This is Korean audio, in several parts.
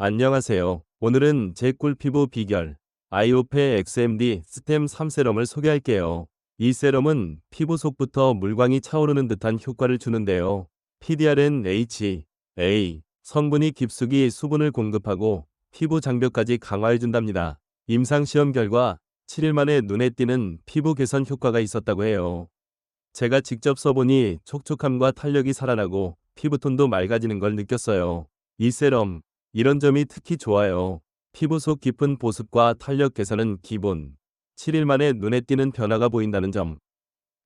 안녕하세요. 오늘은 제 꿀 피부 비결 아이오페 XMD 스템 3세럼을 소개할게요. 이 세럼은 피부 속부터 물광이 차오르는 듯한 효과를 주는데요. PDRN H, A 성분이 깊숙이 수분을 공급하고 피부 장벽까지 강화해준답니다. 임상시험 결과 7일 만에 눈에 띄는 피부 개선 효과가 있었다고 해요. 제가 직접 써보니 촉촉함과 탄력이 살아나고 피부톤도 맑아지는 걸 느꼈어요. 이 세럼, 이런 점이 특히 좋아요. 피부 속 깊은 보습과 탄력 개선은 기본. 7일 만에 눈에 띄는 변화가 보인다는 점.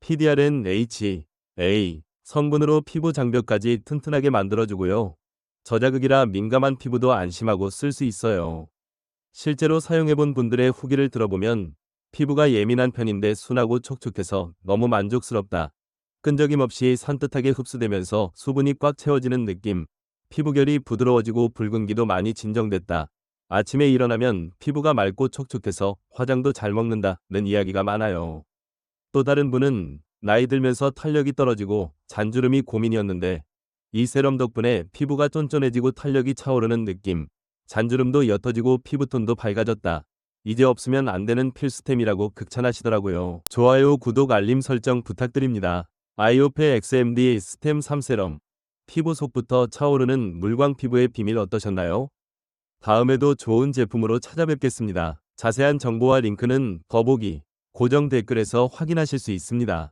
PDRN H, A 성분으로 피부 장벽까지 튼튼하게 만들어주고요. 저자극이라 민감한 피부도 안심하고 쓸 수 있어요. 실제로 사용해본 분들의 후기를 들어보면 피부가 예민한 편인데 순하고 촉촉해서 너무 만족스럽다. 끈적임 없이 산뜻하게 흡수되면서 수분이 꽉 채워지는 느낌. 피부결이 부드러워지고 붉은기도 많이 진정됐다. 아침에 일어나면 피부가 맑고 촉촉해서 화장도 잘 먹는다는 이야기가 많아요. 또 다른 분은 나이 들면서 탄력이 떨어지고 잔주름이 고민이었는데 이 세럼 덕분에 피부가 쫀쫀해지고 탄력이 차오르는 느낌. 잔주름도 옅어지고 피부톤도 밝아졌다. 이제 없으면 안 되는 필수템이라고 극찬하시더라고요. 좋아요, 구독, 알림 설정 부탁드립니다. 아이오페 XMD 스템 3세럼. 피부 속부터 차오르는 물광 피부의 비밀 어떠셨나요? 다음에도 좋은 제품으로 찾아뵙겠습니다. 자세한 정보와 링크는 더보기, 고정 댓글에서 확인하실 수 있습니다.